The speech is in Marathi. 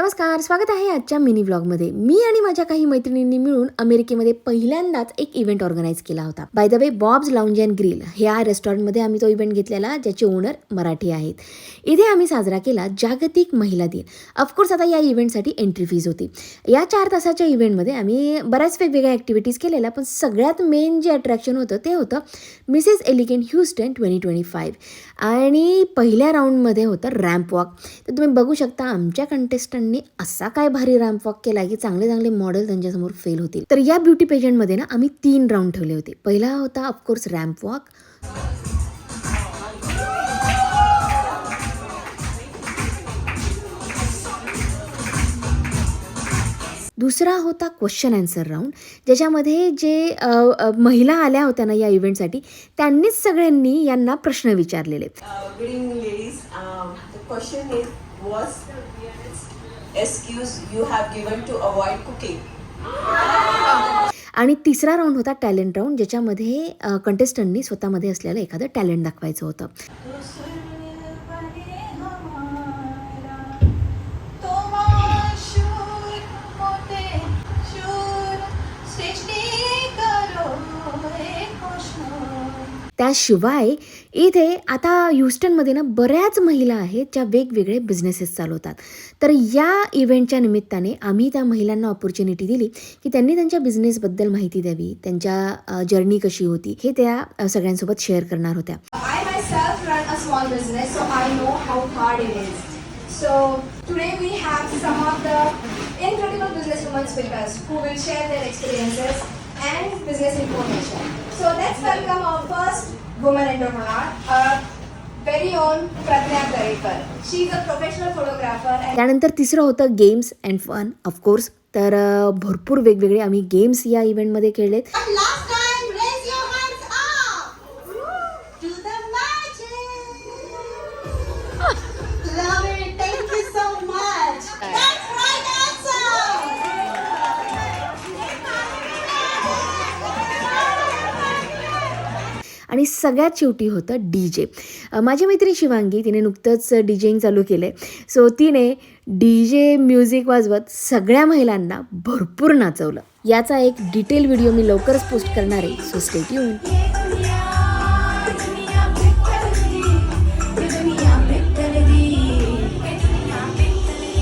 नमस्कार स्वागत आहे आजच्या मिनी व्लॉगमध्ये. मी आणि माझ्या काही मैत्रिणींनी मिळून अमेरिकेमध्ये पहिल्यांदाच एक इव्हेंट ऑर्गनाईज केला होता. By the way Bob's lounge and grill ह्या रेस्टॉरंटमध्ये आम्ही तो इव्हेंट घेतलेला ज्याचे ओनर मराठी आहेत. इथे आम्ही साजरा केला जागतिक महिला दिन. ऑफकोर्स आता या इव्हेंटसाठी एंट्री फीज होती. या चार तासाच्या इव्हेंटमध्ये आम्ही बऱ्याच वेगवेगळ्या ॲक्टिव्हिटीज केलेल्या पण सगळ्यात मेन जे अट्रॅक्शन होतं ते होतं Mrs elegant Houston twenty twenty five आणि पहिल्या राऊंडमध्ये होतं रॅम्प वॉक तर तुम्ही बघू शकता आमच्या कंटेस्टंट कंटेस्टंटनी असा काय भारी रॅम्प वॉक केला की चांगले चांगले मॉडेल त्यांच्यासमोर फेल होतील. तर या ब्युटी पेजंटमध्ये ना आम्ही तीन राऊंड ठेवले होते. पहिला होता ऑफकोर्स रॅम्प वॉक दुसरा होता क्वेश्चन अँसर राऊंड ज्याच्यामध्ये जे महिला आल्या होत्या ना या इव्हेंटसाठी त्यांनीच सगळ्यांनी यांना प्रश्न विचारलेले. was excuse you have given to avoid cooking. आणि तिसरा राऊंड होता टॅलेंट राऊंड ज्याच्यामध्ये कंटेस्टंटनी स्वतःमध्ये असलेलं एखादं टॅलेंट दाखवायचं होतं. त्याशिवाय इथे आता ह्युस्टनमध्ये ना बऱ्याच महिला आहेत ज्या वेगवेगळे बिझनेसेस चालवतात. तर या इव्हेंटच्या निमित्ताने आम्ही त्या महिलांना ऑपॉर्च्युनिटी दिली की त्यांनी त्यांच्या बिझनेसबद्दल माहिती द्यावी त्यांच्या जर्नी कशी होती हे त्या सगळ्यांसोबत शेअर करणार होत्या. I and business information. So let's welcome our first woman entrepreneur, our very own Pratnya Garekar. She is a professional photographer and त्यानंतर तिसरं होतं गेम्स अँड फन ऑफकोर्स तर अ, भरपूर वेगवेगळे आम्ही गेम्स या इव्हेंटमध्ये खेळलेत आणि सगळ्यात शेवटी होतं डी जे माझी मैत्रीण शिवांगी तिने नुकतंच डी जेईंग चालू केलं आहे सो तिने डी जे म्युझिक वाजवत सगळ्या महिलांना भरपूर नाचवलं. याचा एक डिटेल व्हिडिओ मी लवकरच पोस्ट करणार आहे सो स्टेट येऊन